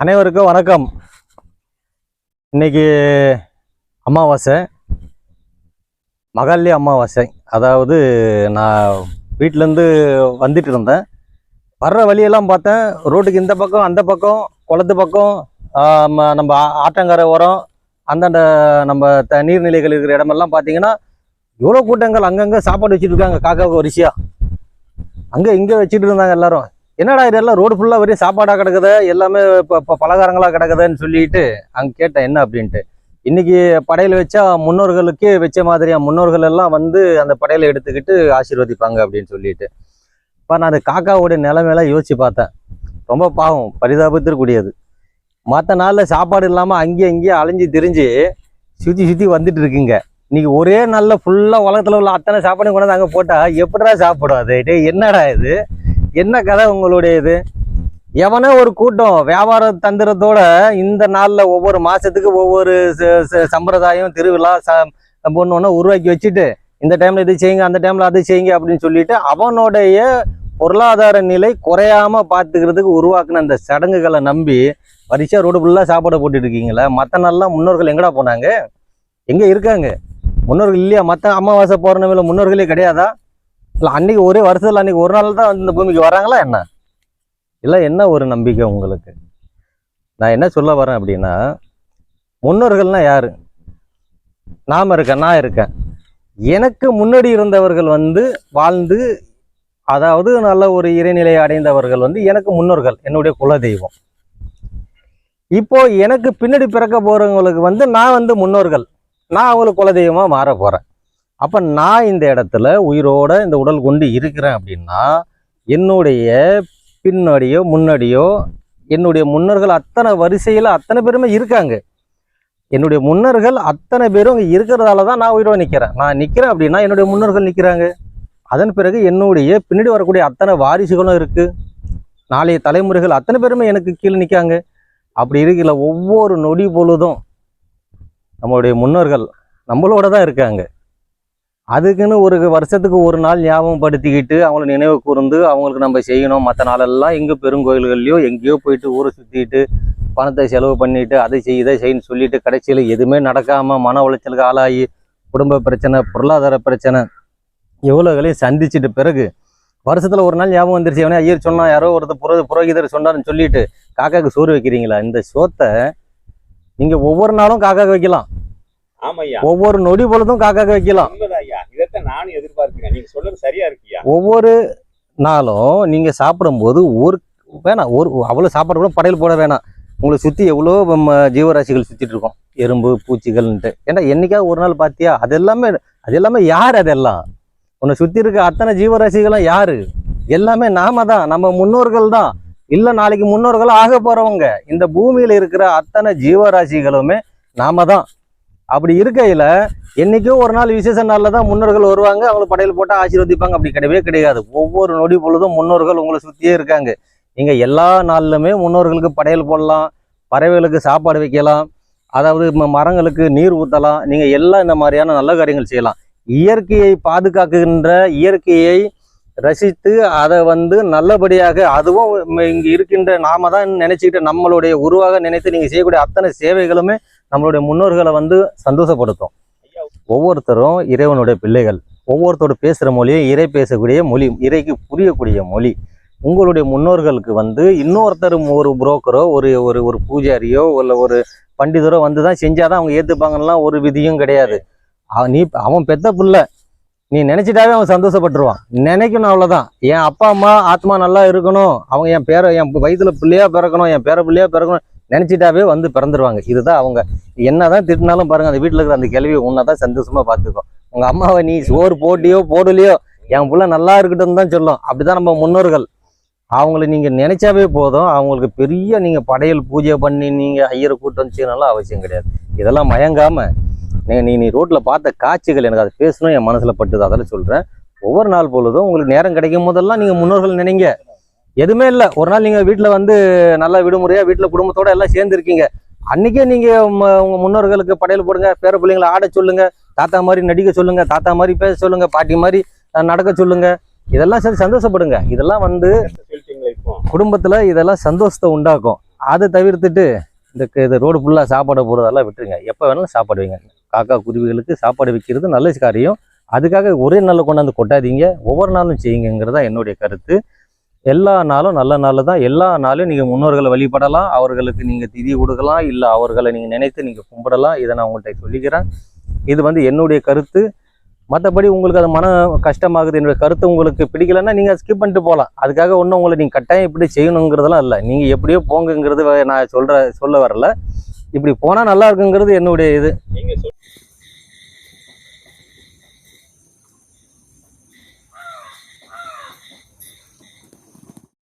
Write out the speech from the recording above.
அனைவருக்கும் வணக்கம். இன்னைக்கு அமாவாசை மகாலி அமாவாசை. அதாவது நான் வீட்டிலேருந்து வந்துட்டு இருந்தேன். வர்ற வழியெல்லாம் பார்த்தேன். ரோட்டுக்கு இந்த பக்கம் அந்த பக்கம் குளத்து பக்கம் நம்ம ஆ- ஆற்றங்கரை ஓரம் அந்தாண்ட நம்ம த நீர்நிலைகள் இருக்கிற இடமெல்லாம் பார்த்தீங்கன்னா இவ்வளோ கூட்டங்கள் அங்கங்கே சாப்பாடு வச்சுட்டு இருக்காங்க காக்காவுக்கு வரிசையாக அங்கே இங்கே வச்சுட்டு இருந்தாங்க எல்லாரும். என்னடா இதெல்லாம் ரோடு ஃபுல்லாக வரையும் சாப்பாடாக கிடக்குது? எல்லாமே இப்போ இப்போ பலகாரங்களாக கிடக்குதுன்னு சொல்லிட்டு அங்கே கேட்டேன் என்ன அப்படின்ட்டு. இன்னைக்கு படையில் வச்சா முன்னோர்களுக்கே வச்ச மாதிரியா முன்னோர்கள் எல்லாம் வந்து அந்த படையலை எடுத்துக்கிட்டு ஆசீர்வதிப்பாங்க அப்படின்னு சொல்லிட்டு. இப்போ நான் அந்த காக்காவுடைய நிலைமையெல்லாம் யோசிச்சு பார்த்தேன். ரொம்ப பாவம் பரிதாபத்திற்குரியது. மற்ற நாளில் சாப்பாடு இல்லாமல் அங்கேயும் இங்கேயும் அலைஞ்சு திரிஞ்சு சுற்றி சுற்றி வந்துட்டு இருக்குங்க. இன்னைக்கு ஒரே நாளில் ஃபுல்லாக உலகத்தில் உள்ள அத்தனை சாப்பாடையும் கொண்டாந்து அங்கே போட்டால் எப்படிடா சாப்பிடும் அது? என்னடா இது? என்ன கதை உங்களுடைய இது எவனோ ஒரு கூட்டம் வியாபார தந்திரத்தோட இந்த நாளில் ஒவ்வொரு மாசத்துக்கு ஒவ்வொரு ச- ச- சம்பிரதாயம் திருவிழா ச ஒன்று ஒன்று உருவாக்கி வச்சுட்டு இந்த டைம்ல இது செய்யுங்க அந்த டைம்ல அது செய்யுங்க அப்படின்னு சொல்லிட்டு அவனுடைய பொருளாதார நிலை குறையாம பார்த்துக்கிறதுக்கு உருவாக்குன அந்த சடங்குகளை நம்பி வரிசையா ரோடு ஃபுல்லாக சாப்பாடு போட்டுட்டு இருக்கீங்களா மற்ற நாள்லாம் முன்னோர்கள் எங்கடா போனாங்க? எங்க இருக்காங்க? முன்னோர்கள் இல்லையா? மற்ற அமாவாசை பௌர்ணமியில் முன்னோர்களே கிடையாதா? இல்லை அன்னைக்கு ஒரே வருஷத்தில் அன்னைக்கு ஒரு நாள் தான் இந்த பூமிக்கு வராங்களா என்ன? இல்லை என்ன ஒரு நம்பிக்கை உங்களுக்கு? நான் என்ன சொல்ல வரேன் அப்படின்னா முன்னோர்கள்னால் யார்? நாம் இருக்கேன் நான் இருக்கேன். எனக்கு முன்னாடி இருந்தவர்கள் வந்து வாழ்ந்து அதாவது நல்ல ஒரு இறைநிலையை அடைந்தவர்கள் வந்து எனக்கு முன்னோர்கள் என்னுடைய குலதெய்வம். இப்போ எனக்கு பின்னாடி பிறக்க போகிறவங்களுக்கு வந்து நான் வந்து முன்னோர்கள் நான் அவங்களுக்கு குலதெய்வமாக மாற போகிறேன் அப்போ நான் இந்த இடத்துல உயிரோட இந்த உடல் கொண்டு இருக்கிறேன் அப்படின்னா என்னுடைய பின்னாடியோ முன்னாடியோ என்னுடைய முன்னர்கள் அத்தனை வரிசையில் அத்தனை பேருமே இருக்காங்க. என்னுடைய முன்னர்கள் அத்தனை பேரும் இங்கே இருக்கிறதால தான் நான் உயிரோடு நிற்கிறேன் நான் நிற்கிறேன் அப்படின்னா என்னுடைய முன்னர்கள் நிற்கிறாங்க அதன் பிறகு என்னுடைய பின்னாடி வரக்கூடிய அத்தனை வாரிசுகளும் இருக்குது நாளைய தலைமுறைகள் அத்தனை பேருமே எனக்கு கீழே நிற்காங்க அப்படி இருக்கிற ஒவ்வொரு நொடி பொழுதும் நம்மளுடைய முன்னோர்கள் நம்மளோட தான் இருக்காங்க. அதுக்குன்னு ஒரு வருஷத்துக்கு ஒரு நாள் ஞாபகப்படுத்திக்கிட்டு அவங்கள நினைவு கூர்ந்து அவங்களுக்கு நம்ம செய்யணும். மற்ற நாளெல்லாம் எங்கே பெருங்கோயில்கள்லையோ எங்கேயோ போயிட்டு ஊரை சுற்றிட்டு பணத்தை செலவு பண்ணிட்டு அதை செய் இதை செய்யன்னு சொல்லிட்டு கடைசியில் எதுவுமே நடக்காமல் மன உளைச்சலுக்கு ஆளாகி குடும்ப பிரச்சனை பொருளாதார பிரச்சனை எவ்வளோகளையும் சந்திச்சிட்டு பிறகு வருஷத்தில் ஒரு நாள் ஞாபகம் வந்துருச்சு. எவனே ஐயர் சொன்னால் யாரோ ஒருத்தர் புரோ புரோகிதர் சொன்னார்னு சொல்லிட்டு காக்காக்கு சோறு வைக்கிறீங்களா? இந்த சோத்தை நீங்கள் ஒவ்வொரு நாளும் காக்காக்கு வைக்கலாம். ஒவ்வொரு நொடி பொழுதும் காக்காக்கு வைக்கலாம் இதைத்தான் நானும் எதிர்பார்க்கிறேன். நீங்க சொல்றது சரியா இருக்குயா? ஒவ்வொரு நாளும் நீங்கள் சாப்பிடும்போது ஒரு வேணாம் ஒரு அவ்வளோ சாப்பாடு கூட படையல் போட வேணாம். உங்களை சுற்றி எவ்வளோ நம்ம ஜீவராசிகள் சுற்றிட்டு இருக்கோம். எறும்பு பூச்சிகள்ன்ட்டு. ஏன்னா என்னைக்காவது ஒரு நாள் பார்த்தியா அது எல்லாமே அது எல்லாமே யார் அதெல்லாம்? உன்னை சுற்றி இருக்க அத்தனை ஜீவராசிகளும் யாரு? எல்லாமே நாம தான். நம்ம முன்னோர்கள் தான். இல்லை நாளைக்கு முன்னோர்கள் ஆக போகிறவங்க இந்த பூமியில் இருக்கிற அத்தனை ஜீவராசிகளுமே நாம தான். அப்படி இருக்கையில் என்னைக்கோ ஒரு நாள் விசேஷ நாளில் தான் முன்னோர்கள் வருவாங்க. அவங்கள படையல் போட்டால் ஆசீர்வதிப்பாங்க. அப்படி கிடையவே கிடையாது. ஒவ்வொரு நொடி பொழுதும் முன்னோர்கள் உங்களை சுற்றியே இருக்காங்க. நீங்கள் எல்லா நாள்லுமே முன்னோர்களுக்கு படையல் போடலாம். பறவைகளுக்கு சாப்பாடு வைக்கலாம். அதாவது மரங்களுக்கு நீர் ஊற்றலாம் நீங்கள் எல்லாம் இந்த மாதிரியான நல்ல காரியங்கள் செய்யலாம். இயற்கையை பாதுகாக்கின்ற இயற்கையை ரசித்து அதை வந்து நல்லபடியாக அதுவும் இங்கே இருக்கின்ற நாம தான் நினச்சிக்கிட்டு நம்மளுடைய உருவாக நினைத்து நீங்கள் செய்யக்கூடிய அத்தனை சேவைகளுமே நம்மளுடைய முன்னோர்களை வந்து சந்தோஷப்படுத்தும். ஒவ்வொருத்தரும் இறைவனுடைய பிள்ளைகள் ஒவ்வொருத்தரோட பேசுகிற மொழியும் இறை பேசக்கூடிய மொழி இறைக்கு புரியக்கூடிய மொழி. உங்களுடைய முன்னோர்களுக்கு வந்து இன்னொருத்தர் ஒரு புரோக்கரோ ஒரு ஒரு ஒரு பூஜாரியோ இல்லை ஒரு பண்டிதரோ வந்து தான் செஞ்சாதான் அவங்க ஏற்றுப்பாங்கலாம் ஒரு விதியும் கிடையாது. நீ அவன் பெத்த பிள்ளை. நீ நினச்சிட்டாவே அவன் சந்தோஷப்பட்டுருவான். நினைக்கணும் அவ்வளோதான் என் அப்பா அம்மா ஆத்மா நல்லா இருக்கணும். அவங்க என் பேர என் வயிற்றுல பிள்ளையாக பிறக்கணும் என் பேர பிள்ளையாக பிறக்கணும். நினச்சிட்டாவே வந்து பிறந்துருவாங்க. இதுதான் அவங்க. என்னதான் திட்டினாலும் பாருங்க அந்த வீட்டில் இருக்கிற அந்த கேள்வி உன்னை தான் சந்தோஷமா பார்த்துக்கோ உங்க அம்மாவை நீ சோறு போட்டியோ போடலையோ என் பிள்ள நல்லா இருக்கட்டும் தான் சொல்லும். அப்படிதான் நம்ம முன்னோர்கள். அவங்கள நீங்கள் நினைச்சாவே போதும். அவங்களுக்கு பெரிய நீங்கள் படையல் பூஜை பண்ணி நீங்கள் ஐயரை கூட்டம் வந்து செய்யணும்லாம் அவசியம் கிடையாது. இதெல்லாம் மயங்காமல் நீங்கள் நீ நீ ரோட்டில் பார்த்த காட்சிகள் எனக்கு அதை பேசணும் என் மனசில் பட்டுது. அதெல்லாம் சொல்கிறேன் ஒவ்வொரு நாள் பொழுதும் உங்களுக்கு நேரம் கிடைக்கும் போதெல்லாம் நீங்கள் முன்னோர்கள் நினைங்க. எதுவுமே இல்லை. ஒரு நாள் நீங்கள் வீட்டில் வந்து நல்லா விடுமுறையாக வீட்டில் குடும்பத்தோடு எல்லாம் சேர்ந்துருக்கீங்க அன்றைக்கே நீங்கள் உங்கள் முன்னோர்களுக்கு படையல் போடுங்க பேர பிள்ளைங்களை ஆட சொல்லுங்கள் தாத்தா மாதிரி நடிக்க சொல்லுங்கள் தாத்தா மாதிரி பேச சொல்லுங்கள் பாட்டி மாதிரி நடக்க சொல்லுங்கள் இதெல்லாம் சரி சந்தோஷப்படுங்க. இதெல்லாம் வந்து குடும்பத்தில் இதெல்லாம் சந்தோஷத்தை உண்டாக்கும். அதை தவிர்த்துட்டு இந்த க- இது ரோடு ஃபுல்லாக சாப்பாடு போடுறதெல்லாம் விட்டுருங்க. எப்போ வேணாலும் சாப்பாடு வைங்க. காக்கா குருவிகளுக்கு சாப்பாடு வைக்கிறது நல்ல காரியம். அதுக்காக ஒரே நாளில் கொண்டாந்து கொட்டாதீங்க. ஒவ்வொரு நாளும் செய்யுங்கிறது தான் என்னுடைய கருத்து. எல்லா நாளும் நல்ல நாள் தான். எல்லா நாளும் நீங்கள் முன்னோர்களை வழிபடலாம். அவர்களுக்கு நீங்கள் திதி கொடுக்கலாம். இல்லை அவர்களை நீங்கள் நினைத்து நீங்கள் கும்பிடலாம். இதை நான் உங்கள்கிட்ட சொல்லிக்கிறேன். இது வந்து என்னுடைய கருத்து. மற்றபடி உங்களுக்கு அது மன கஷ்டமாகுது என்னுடைய கருத்து உங்களுக்கு பிடிக்கலன்னா நீங்கள் ஸ்கிப் பண்ணிட்டு போகலாம். அதுக்காக ஒன்றும் உங்களை நீங்கள் கட்டாயம் இப்படி செய்யணுங்கிறதெல்லாம் இல்லை. நீங்கள் எப்படியோ போங்கங்கிறது நான் சொல்கிற சொல்ல வரல. இப்படி போனால் நல்லா இருக்குங்கிறது என்னுடைய இது. நீங்கள் சொல்